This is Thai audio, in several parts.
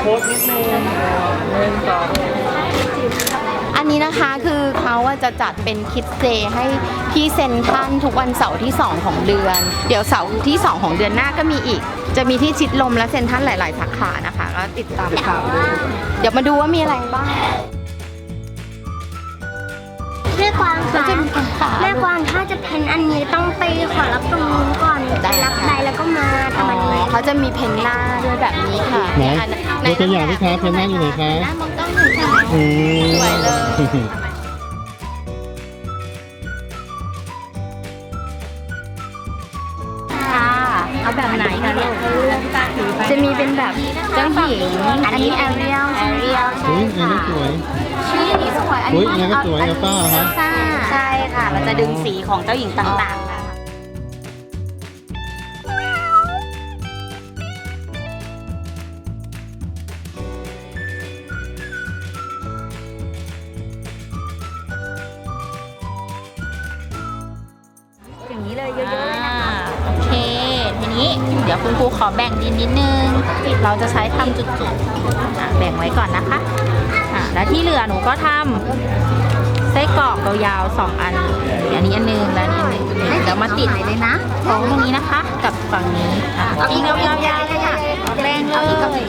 โพสต์นิดนึงหนึ่งสองอันนี้นะคะคือเขาอะจะจัดเป็นคิดเจให้ที่เซ็นทรัลทุกวันเสาร์ที่ 2 ของเดือน เดี๋ยวเสาร์ที่ 2 ของเดือนหน้าก็มีอีก จะมีที่ชิดลมและเซ็นทรัลหลาย ๆ สาขานะคะ ก็ติดตามข่าวดูเดี๋ยวมาดูว่ามีอะไรบ้าง แม่กวางแล้วค่ะจะมีการขายแม่กวางถ้าจะเพ้นอันนี้ต้องไปขอรับตรงนู้นก่อนได้ไปรับค่ะใบแล้วก็มาอ๋ทำอันนี้อเขาจะมีเพนหน้าด้วยแบบนี้ค่ะไหนอัดูตัวอย่างสิคะเพนหน้าอยู่ไหนคะหน้ามองกล้องหน่อยค่ะอืมสวยเลยค่ะเอาแบบไหนคะลูก จะมีเป็นแบบเจ้าหญิง อันนี้แอเรียลแอเรียลอุ้ยอันนี้สวย ชื่อนี้สวยอุ๊ยอันนี้ก็สวยอัลฟ่าเหรอคะ ซ่าใช่ค่ะ เราจะดึงสีของเจ้าหญิงต่างๆค่ะ อย่างนี้เลยเยอะ นี้ เดี๋ยวคุณครูขอแบ่งดินนิดนึง เราจะใช้ทำจุดๆอะแบ่งไว้ก่อนนะคะอะแล้วที่เหลือหนูก็ทำไส้กรอกยาวๆสองอันอันนี้อันหนึงและอันนี้อันหนึงเดี๋ยวมาติดเลยนะโค้งตรงนี้นะคะ กับฝั่งนี้อะอีกยาวๆเลยค่ะแบ่งเลย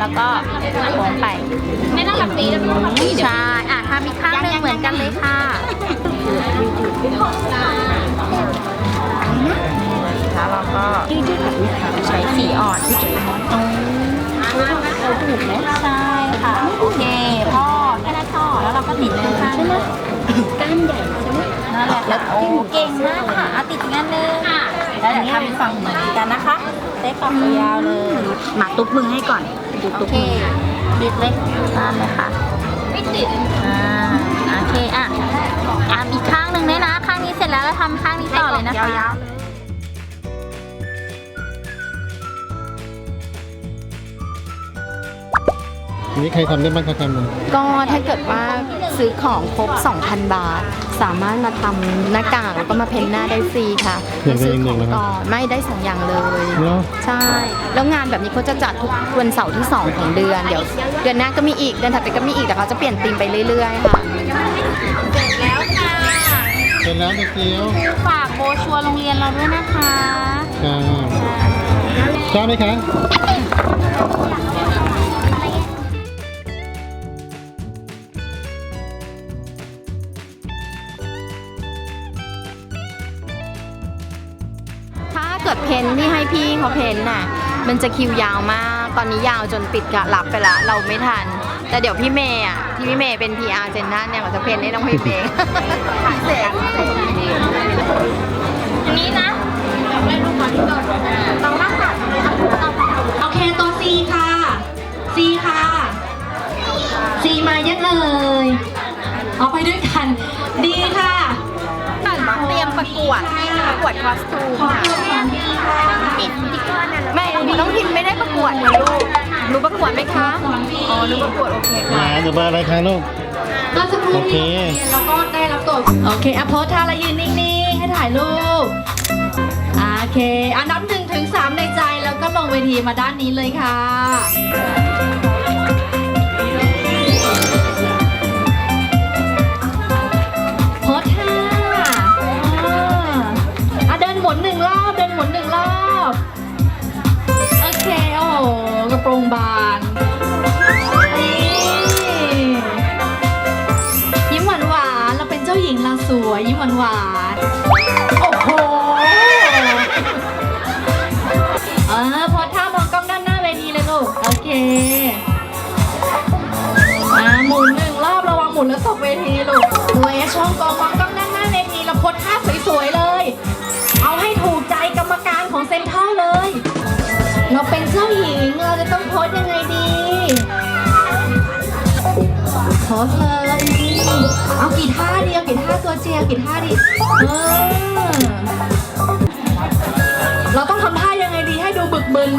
แล้วก็โค้งไปไม่ต้องแบบนี้ใช่อะทำอีกข้างหนึงเหมือนกันเลยค่ะ กไหมใช่ค่ะ โอเคพ่อแค่นั้นพอแล้วเราก็ติดข้างๆใช่ไหมก้านใหญ่ใช่ไหมนั่นแหละแล้วโอ้เก่งมากค่ะเอาติดอีกอันนึงแล้วเดี๋ยวทำอีกฝั่งเหมือนกันนะคะเซ็กกับยาวเลยมาตุ๊บมือให้ก่อนโอเคติดเลยนั่นเลยค่ะไม่ติดอ่าโอเคอะอะอีกข้างหนึ่งด้วยนะ ข้างนี้เสร็จแล้วเราทำข้างนี้ต่อเลยนะคะ นนี้ใครทำได้บ้างคะทำมันก็ถ้าเกิดว่าซื้อของครบ 2,000 บาท สามารถมาทำหน้ากากแล้วก็มาเพ้นหน้าได้ฟรีค่ะเพียงซื้เป็นขหนึ่องงนะครับก่อนไม่ได้สองอย่างเลยเนาะใช่ แล้วงานแบบนี้เขาจะจัดทุกวันเสาร์ที่ 2 ของเดือน เดี๋ยว เดือนหน้าก็มีอีก เดือนถัดไปก็มีอีก แต่เขาจะเปลี่ยนธีมไปเรื่อยๆค่ะแล้วค่ะเป็นแล้วเด็กเกียวฝากโบชัวร์โรงเรียนเราด้วยนะคะค่ะชอบไหมคะ ถ้าเกิดเพ้นที่ให้พี่เขาเพ้นน่ะ มันจะคิวยาวมาก ตอนนี้ยาวจนปิดกะรับไปละ เราไม่ทัน แต่เดี๋ยวพี่เมย์อะ ที่พี่เมย์เป็น PR เจนนั่นเนี่ยเขาจะเพ้นให้น้องพี่เมย์พิเศษพิเศษอันนี้นะโอเคตัว C ค่ะ C ค่ะ C มาเยอะเลยเอาไปด้วยกัน ดีค่ะ เตรียมประกวดประกวดคอสตูมขอค่ะตัวแทนดีค่ะไม่ น้องพิมไม่ได้ประกวดนะลูกหนูประกวดไหมคะ อ๋อหนูประกวดโอเคไหนค่ะหนูเบอร์อะไรคะลูก ก็จะพูดโอเค แล้วก็ได้รับตัวโอเคอะโพสท่าแล้วยืนนิ่งๆ ให้ถ่ายรูปอะโอเคอะนับหนึ่งถึงสามในใจแล้วก็ลงเวทีมาด้านนี้เลยค่ะ งเราสวยยิ้มหวานหวานๆโอ้โหเออพสท่ามองกล้องด้านหน้าเวทีเลยลูกโอเคอ่าหมุนหนึ่งรอบระวังหมุนแล้วตกเวทีลูกเวช่องกองมองกล้องด้านหน้าเวทีเราพสท่าสวยๆเลย เอาให้ถูกใจกรรมการของเซ็นทรัลเลย เราเป็นเจ้าหญิงเราจะต้องโพสยังไงดีโพสเลยเอ กี่ท่าดีเอากี่ท่าตัวเจียกี่ท่าดีเออเราต้องทำท่ายังไงดีให้ดูบึกบึน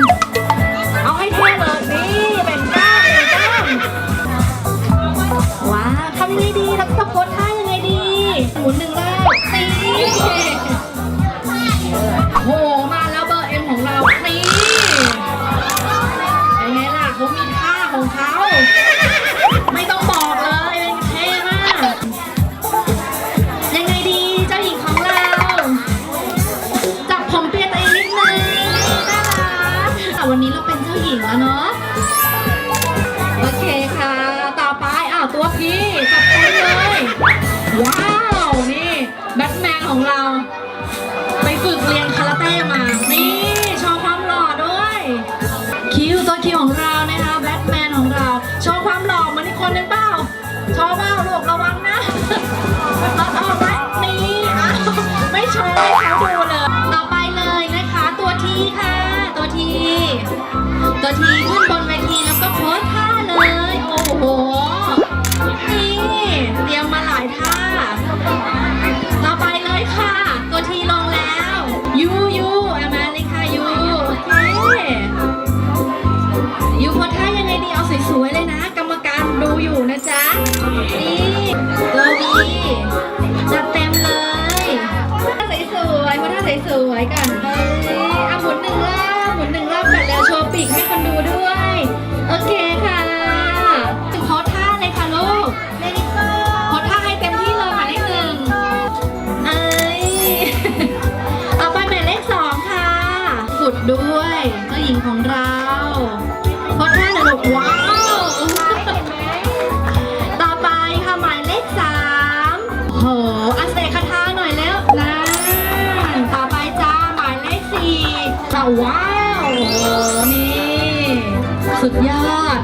ไป สุดยอด